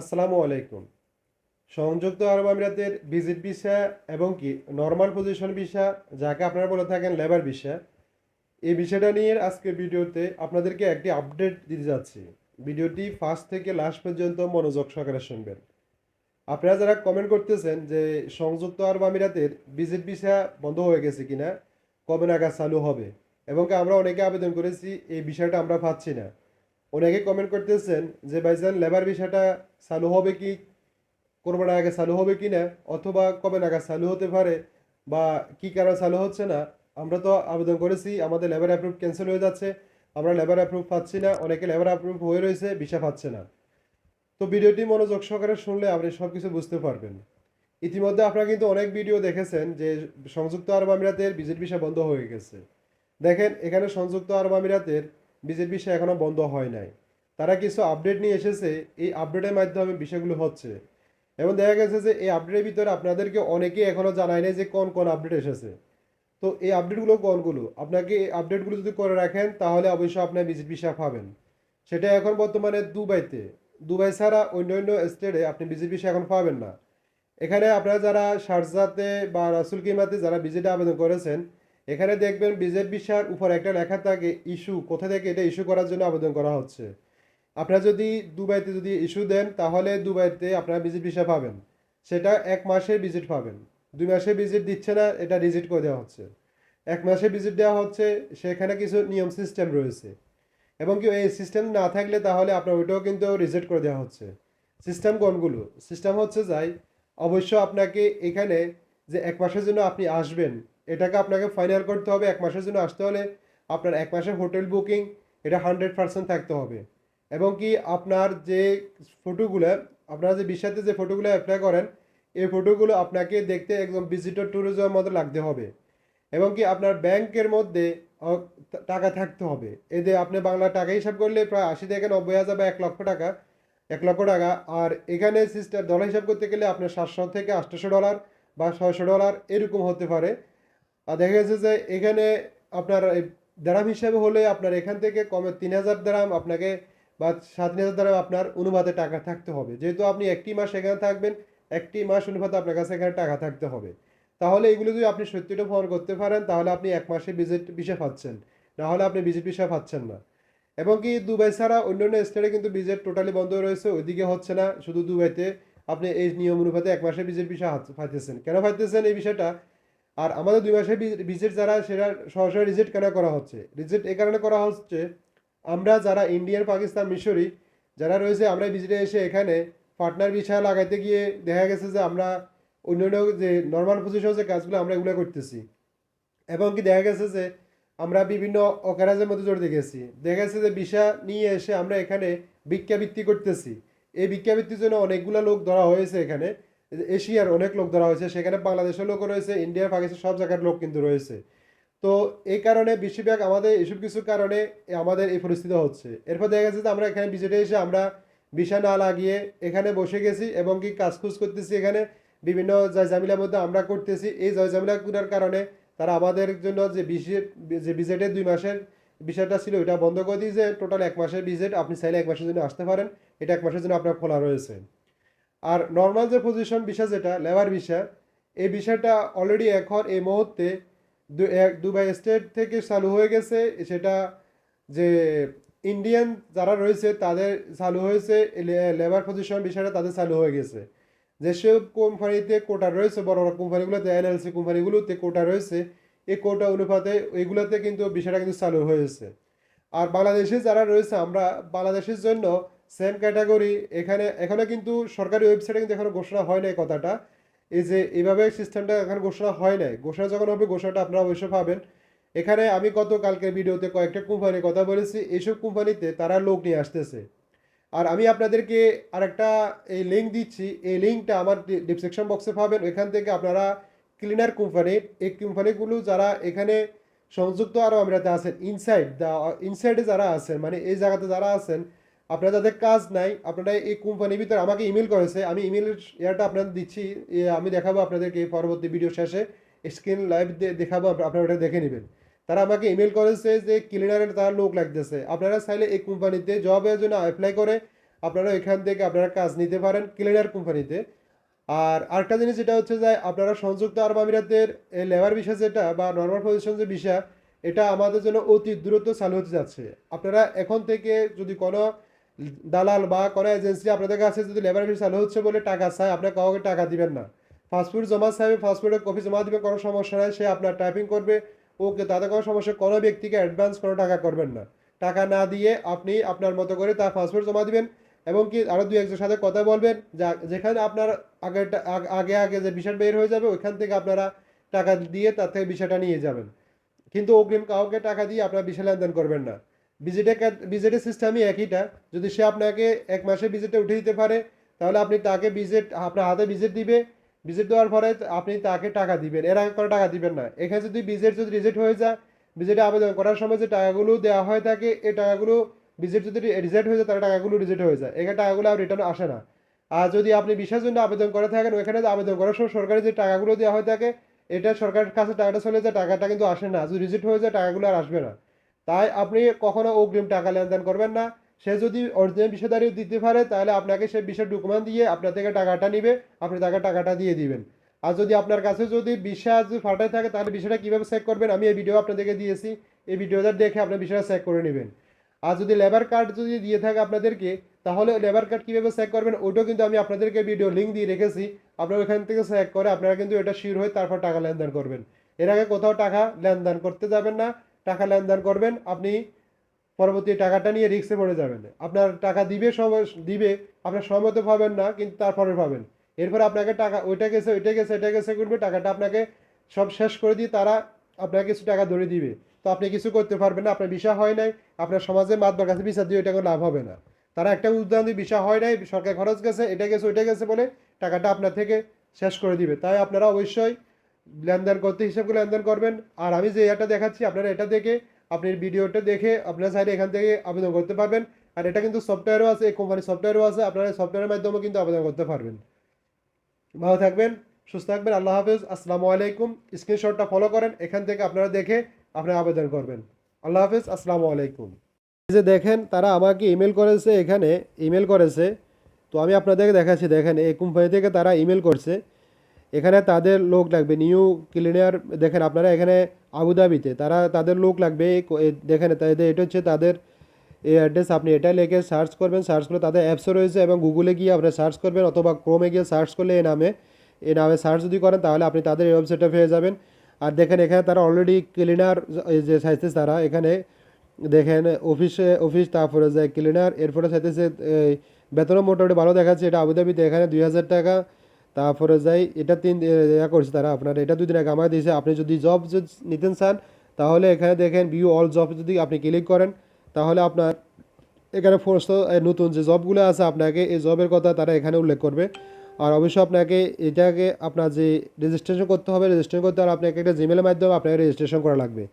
আসসালামু আলাইকুম। সংযুক্ত আরব আমিরাতের ভিজিট ভিসা এবং কি নর্মাল পজিশন ভিসা, যাকে আপনারা বলে থাকেন লেবার ভিসা, এই বিষয়টা নিয়ে আজকে ভিডিওতে আপনাদেরকে একটি আপডেট দিতে যাচ্ছি। ভিডিওটি ফার্স্ট থেকে লাস্ট পর্যন্ত মনোযোগ সহকারে শুনবেন। আপনারা যারা কমেন্ট করতেছেন যে সংযুক্ত আরব আমিরাতের ভিজিট ভিসা বন্ধ হয়ে গেছে কিনা, কবে নাগাদ চালু হবে, এবং আমরা অনেকে আবেদন করেছি, এই বিষয়টা আমরা পাচ্ছি না। অনেকে কমেন্ট করতেছেন যে, ভাইজান লেবার ভিসাটা চালু হবে কি? কোরবান আগে চালু হবে কি না? অথবা কবে নাগাদ চালু হতে পারে? বা কি কারণে চালু হচ্ছে না? আমরা তো আবেদন করেছি, আমাদের লেবার অ্যাপ্রুভ ক্যান্সেল হয়ে যাচ্ছে। আমরা লেবার অ্যাপ্রুভ পাচ্ছি না। অনেকে লেবার অ্যাপ্রুভ হয়ে রয়েছে, ভিসা পাচ্ছে না। তো ভিডিওটি মনোযোগ সহকারে শুনলে আপনি সব কিছু বুঝতে পারবেন। ইতিমধ্যে আপনারা কিন্তু অনেক ভিডিও দেখেছেন যে, সংযুক্ত আরব আমিরাতের ভিজিট ভিসা বন্ধ হয়ে গেছে। দেখেন, এখানে সংযুক্ত আরব আমিরাতের ভিজিট ভিসা এখনও বন্ধ হয় নাই। তারা কিছু আপডেট নিয়ে এসেছে, এই আপডেটের মাধ্যমে বিষয়গুলো হচ্ছে। এবং দেখা গেছে যে এই আপডেটের ভিতরে আপনাদেরকে অনেকেই এখনও জানায় নাই যে কোন কোন আপডেট এসেছে। তো এই আপডেটগুলো কোনগুলো? আপনাকে এই আপডেটগুলো যদি করে রাখেন, তাহলে অবশ্যই আপনার ভিজিট ভিসা পাবেন। সেটা এখন বর্তমানে দুবাইতে। দুবাই ছাড়া অন্য অন্য স্টেটে আপনি ভিজিট ভিসা এখন পাবেন না। এখানে আপনারা যারা শারজাতে বা রাসুল কিমাতে যারা ভিজিটে আবেদন করেছেন এখানে দেখবেন ভিজিট ভিসার উপর একটা লেখা থাকে, ইস্যু কোথা থেকে এটা ইস্যু করার জন্য আবেদন করা হচ্ছে। আপনারা যদি দুবাইতে যদি ইস্যু দেন, তাহলে দুবাইতে আপনারা ভিজিট ভিসা পাবেন। সেটা এক মাসের ভিজিট পাবেন। দুই মাসের ভিজিট দিচ্ছে না, এটা রিজিট করে দেওয়া হচ্ছে। এক মাসের ভিজিট দেওয়া হচ্ছে, সেখানে কিছু নিয়ম সিস্টেম রয়েছে। এবং কি এই সিস্টেম না থাকলে তাহলে আপনার ওইটাও কিন্তু রিজেক্ট করে দেওয়া হচ্ছে। সিস্টেম কোনগুলো? সিস্টেম হচ্ছে যাই, অবশ্য আপনাকে এখানে যে এক মাসের জন্য আপনি আসবেন এটাকে আপনাকে ফাইনাল করতে হবে, এক মাসের জন্য আসতে হলে আপনার এক মাসের হোটেল বুকিং, এটা হান্ড্রেড পার্সেন্ট থাকতে হবে। এবং কি আপনার যে ফটোগুলো আপনারা যে বিশ্বাসে যে ফটোগুলো অ্যাপ্লাই করেন, এই ফটোগুলো আপনাকে দেখতে একদম ভিজিটর ট্যুরিজমের মতো লাগতে হবে। এবং কি আপনার ব্যাংকের মধ্যে টাকা থাকতে হবে। এতে আপনি বাংলা টাকা হিসাব করলে প্রায় আশি থেকে নব্বই হাজার বা এক লক্ষ টাকা, এক লক্ষ টাকা। আর এখানে সিস্টার ডলার হিসাব করতে গেলে আপনার সাতশো থেকে আটশোশো ডলার বা ছয়শো ডলার এরকম হতে পারে। দেখা গেছে যে এখানে আপনার দ্রাম হিসাবে হলে আপনার এখান থেকে কমে তিন হাজার দ্রাম আপনাকে বা সাত হাজার দ্রাম আপনার অনুপাতে টাকা থাকতে হবে। যেহেতু আপনি একটি মাস এখানে থাকবেন, একটি মাস অনুপাতে আপনার কাছে এখানে টাকা থাকতে হবে। তাহলে এগুলো যদি আপনি সত্যিটা ফোন করতে পারেন, তাহলে আপনি এক মাসে ভিজিট ভিসা পাচ্ছেন। না হলে আপনি ভিজিট ভিসা পাচ্ছেন না। এবং কি দুবাই ছাড়া অন্য অন্য স্টেটে কিন্তু ভিজিট টোটালি বন্ধ রয়েছে, ওইদিকে হচ্ছে না। শুধু দুবাইতে আপনি এই নিয়ম অনুপাতে এক মাসে ভিসা হাত- পাইতেছেন। কেন পাইতেছেন এই বিষয়টা? আর আমাদের দুই মাসের ভিজিট যারা সেটা সরাসরি রিজেক্ট কেন করা হচ্ছে? রিজেক্ট এই কারণে করা হচ্ছে, আমরা যারা ইন্ডিয়ান, পাকিস্তান, মিশরি, যারা রয়েছে, আমরা ভিজিটে এসে এখানে পার্টনার বিষয় লাগাইতে গিয়ে দেখা গেছে যে আমরা অন্য অন্য যে নর্মাল পজিশন যে কাজগুলো আমরা এগুলো করতেছি। এবং কি দেখা গেছে যে আমরা বিভিন্ন অকারাজের মধ্যে জড়িত গেছি। দেখা গেছে যে ভিসা নিয়ে এসে আমরা এখানে ভিক্ষাবৃত্তি করতেছি। এই ভিক্ষাবৃত্তির জন্য অনেকগুলো লোক ধরা হয়েছে এখানে। এশিয়ার অনেক লোক ধরা হয়েছে, সেখানে বাংলাদেশের লোকও রয়েছে ইন্ডিয়া পাকিস্তান সব জায়গার লোক কিন্তু রয়েছে। তো এই কারণে বেশিরভাগ আমাদের এসব কিছু কারণে আমাদের এই পরিস্থিতি হচ্ছে। এরপর দেখা গেছে যে আমরা এখানে ভিজিটে এসে আমরা ভিসা না লাগিয়ে এখানে বসে গেছি এবং কি কাজ খুঁজ করতেছি এখানে। বিভিন্ন জামিলার মধ্যে আমরা করতেছি। এই জয় জামিলা করার কারণে তারা আমাদের জন্য যে ভিজিট যে ভিজিটের দুই মাসের বিষয়টা ছিল ওটা বন্ধ করে দিয়েছে। টোটাল এক মাসের ভিজিট আপনি চাইলে এক মাসের জন্য আসতে পারেন। এটা এক মাসের জন্য আপনার খোলা রয়েছে। আর নর্মাল যে পজিশন ভিসা যেটা লেবার ভিসা এই বিষয়টা অলরেডি এখন এই মুহূর্তে দুবাই স্টেট থেকে চালু হয়ে গেছে। সেটা যে ইন্ডিয়ান যারা রয়েছে, তাদের চালু হয়েছে লেবার পজিশন বিষয়টা তাদের চালু হয়ে গেছে। যেসব কোম্পানিতে কোটা রয়েছে, বড় বড় কোম্পানিগুলোতে এনএলসি কোম্পানিগুলোতে কোটা রয়েছে, এই কোটা অনুপাতে এইগুলোতে কিন্তু বিষয়টা কিন্তু চালু হয়েছে। আর বাংলাদেশে যারা রয়েছে, আমরা বাংলাদেশের জন্য সেম ক্যাটাগরি, এখানে এখানে কিন্তু সরকারি ওয়েবসাইটে কিন্তু এখনও ঘোষণা হয় নাই কথাটা। এই যে, এইভাবে সিস্টেমটা এখন ঘোষণা হয় নাই। ঘোষণা যখন হবে, ঘোষণাটা আপনারা অবশ্যই পাবেন। এখানে আমি গত কালকের ভিডিওতে কয়েকটা কোম্পানির কথা বলেছি। এইসব কোম্পানিতে তারা লোক নিয়ে আসতেছে। আর আমি আপনাদেরকে আরেকটা এই লিঙ্ক দিচ্ছি। এই লিঙ্কটা আমার ডিসক্রিপশন বক্সে পাবেন। ওইখান থেকে আপনারা ক্লিনার কোম্পানির এই কোম্পানিগুলো যারা এখানে সংযুক্ত আরব আমিরাতে আছেন ইনসাইড দা ইনসাইডে যারা আছেন মানে এই জায়গাতে যারা আছেন আপনারা যাদের কাজ নাই, আপনারা এই কোম্পানির ভিতরে আমাকে ইমেল করেছে, আমি ইমেলের ইয়াটা আপনাদের দিচ্ছি আমি দেখাবো আপনাদেরকে পরবর্তী ভিডিও শেষে স্ক্রিন লাইভ দেখাবো আপনারা ওটা দেখে নেবেন। তারা আমাকে ইমেল করেছে যে ক্লিনারের তার লোক লাগতেছে, আপনারা চাইলে এই কোম্পানিতে জবের জন্য অ্যাপ্লাই করে, আপনারা এখান থেকে আপনারা কাজ নিতে পারেন ক্লিনার কোম্পানিতে। আর আরেকটা জিনিস যেটা হচ্ছে যে, আপনারা সংযুক্ত আরব আমিরাতের লেবার ভিসা যেটা বা নর্মাল পজিশন যে ভিসা এটা আমাদের জন্য অতি দ্রুত চালু হতে যাচ্ছে। আপনারা এখন থেকে যদি কোনো দালাল বা কোনো এজেন্সি আপনাদের কাছে যদি লেবার চালু হচ্ছে বলে টাকা চায় আপনার কাউকে টাকা দিবেন না। ফাস্টফুড জমা চাইবে ফাস্টফুডের কপি জমা দিবে, কোনো সমস্যা নাই, সে আপনার টাইপিং করবে। ওকে, তাতে কোনো সমস্যা কোনো ব্যক্তিকে অ্যাডভান্স কোনো টাকা করবেন না। টাকা না দিয়ে আপনি আপনার মতো করে তার পাসপোর্ট জমা দিবেন এবং কি আরও দু একজনের সাথে কথা বলবেন। যা, যেখানে আপনার আগে আগে আগে যে বিষয় বের হয়ে যাবে, ওইখান থেকে আপনারা টাকা দিয়ে তার থেকে বিষয়টা নিয়ে যাবেন। কিন্তু অগ্রিম কাউকে টাকা দিয়ে আপনার বিষয় লেনদেন করবেন না। বিজেটে বিজেটের সিস্টেমই একইটা যদি সে আপনাকে এক মাসে বিজেটে উঠে দিতে পারে, তাহলে আপনি তাকে বিজেট আপনার হাতে বিজেট দিবে। ভিজিট দেওয়ার পরে আপনি তাকে টাকা দিবেন। এর আগে কোনো টাকা দিবেন না। এখানে যদি ভিজিট যদি রিজেক্ট হয়ে যায় ভিজিটে আবেদন করার সময় যে টাকাগুলো দেওয়া হয়ে থাকে এই টাকাগুলো ভিজিট যদি রিজেক্ট হয়ে যায়, তাহলে টাকাগুলো রিজেক্ট হয়ে যায়। এখানে টাকাগুলো আর রিটার্ন আসে না। আর যদি আপনি বিশেষ জন্য আবেদন করে থাকেন, ওইখানে আবেদন করার সময় সরকারি যে টাকাগুলো দেওয়া হয়ে থাকে এটা সরকারের কাছে টাকাটা চলে যায়, টাকাটা কিন্তু আসে না। যদি রিজেক্ট হয়ে যায়, টাকাগুলো আর আসবে না। তাই আপনি কখনো অগ্রিম টাকা লেনদেন করবেন না। সে যদি অরিজিনাল বিষয়দারি দিতে পারে, তাহলে আপনাকে সে বিষয় ডকুমেন্ট দিয়ে আপনার থেকে টাকাটা নিবে, আপনি তাকে টাকাটা দিয়ে দিবেন। আর যদি আপনার কাছে যদি বিশ্বাস যদি ফাটাই থাকে, তাহলে বিষয়টা কীভাবে চেক করবেন? আমি এই ভিডিও আপনাদেরকে দিয়েছি, এই ভিডিওটা দেখে আপনার বিষয়টা চেক করে নেবেন। আর যদি লেবার কার্ড যদি দিয়ে থাকে আপনাদেরকে, তাহলে লেবার কার্ড কীভাবে চেক করবেন? ওটাও কিন্তু আমি আপনাদেরকে ভিডিও লিঙ্ক দিয়ে রেখেছি। আপনারা ওখান থেকে চেক করে আপনারা কিন্তু এটা শিওর হয়ে তারপর টাকা লেনদেন করবেন। এর আগে কোথাও টাকা লেনদেন করতে যাবেন না। টাকা লেনদেন করবেন, আপনি পরবর্তী টাকাটা নিয়ে রিক্সে পড়ে যাবেন। আপনার টাকা দিবে, সময়, দিবে, আপনার সময় তো পাবেন না, কিন্তু তারপরে পাবেন। এরপর আপনাকে টাকা, ওইটা গেছে ওইটা গেছে এটা গেছে করবে, টাকাটা আপনাকে সব শেষ করে দিয়ে তারা আপনাকে কিছু টাকা ধরে দিবে। তো আপনি কিছু করতে পারবেন না, আপনার বিষয় হয় নাই, আপনার সমাজে মাতবার কাছে বিচার দিয়ে ওইটা লাভ হবে না। তারা একটা উদাহরণ দিয়ে বিষয় হয় নাই, সরকার খরচ গেছে, এটা গেছে, ওইটা গেছে বলে টাকাটা আপনার থেকে শেষ করে দিবে। তাই আপনারা অবশ্যই লেনদেন করতে, হিসাব করে লেনদেন করবেন। আর আমি যে এটা দেখাচ্ছি, আপনারা এটা দেখে, আপনি ভিডিওটা দেখে আপনার সাইডে এখান থেকে আবেদন করতে পারবেন। আর এটা কিন্তু সফটওয়্যারও আছে, এই কোম্পানির সফটওয়্যারও আছে, আপনারা সফটওয়্যারের মাধ্যমে কিন্তু আবেদন করতে পারবেন। ভালো থাকবেন, সুস্থ থাকবেন, আল্লাহ হাফেজ। আসসালামু আলাইকুম। স্ক্রিনশটটা ফলো করেন, এখান থেকে আপনারা দেখে আপনারা আবেদন করবেন। আল্লাহ হাফেজ, আসসালামু আলাইকুম। যে দেখেন, তারা আমাকে ইমেল করেছে এখানে ইমেল করেছে। তো আমি আপনাদেরকে দেখাচ্ছি, দেখেন এই কোম্পানি থেকে তারা ইমেল করছে। এখানে তাদের লোক লাগবে। নিউ ক্লিনিয়ার দেখেন আপনারা এখানে আবুধাবিতে তারা তাদের লোক লাগবে। দেখেন এটা হচ্ছে তাদের এই অ্যাড্রেস। আপনি এটা লিখে সার্চ করবেন সার্চ করে তাদের অ্যাপসও রয়েছে এবং গুগলে গিয়ে আপনি সার্চ করবেন অথবা ক্রোমে গিয়ে সার্চ করলে এই নামে এই নামে সার্চ যদি করেন তাহলে আপনি তাদের এই ওয়েবসাইটটা পেয়ে যাবেন। আর দেখেন এখানে তারা অলরেডি ক্লিনার যে চাইতেছে তারা এখানে দেখেন অফিসে অফিস তারপরে যে ক্লিনার এরপরে চাইতেছে এই, বেতনও মোটামুটি ভালো দেখাচ্ছে। এটা আবুধাবিতে এখানে দুই হাজার টাকা তারপরে যাই, এটা তিন ইয়া করছে তারা আপনার, এটা দুদিন আগে আমাকে দিয়েছে, আপনি যদি জব নিতেন চান তাহলে এখানে দেখেন ভিউ অল জব যদি আপনি ক্লিক করেন, তাহলে আপনার এখানে ফোর্স নতুন যে জবগুলো আছে আপনাকে, এই জবের কথা তারা এখানে উল্লেখ করবে। আর অবশ্যই আপনাকে এটাকে আপনার যে রেজিস্ট্রেশন করতে হবে রেজিস্ট্রেশন করতে হলে আপনাকে একটা জিমেলের মাধ্যমে আপনাকে রেজিস্ট্রেশন করা লাগবে।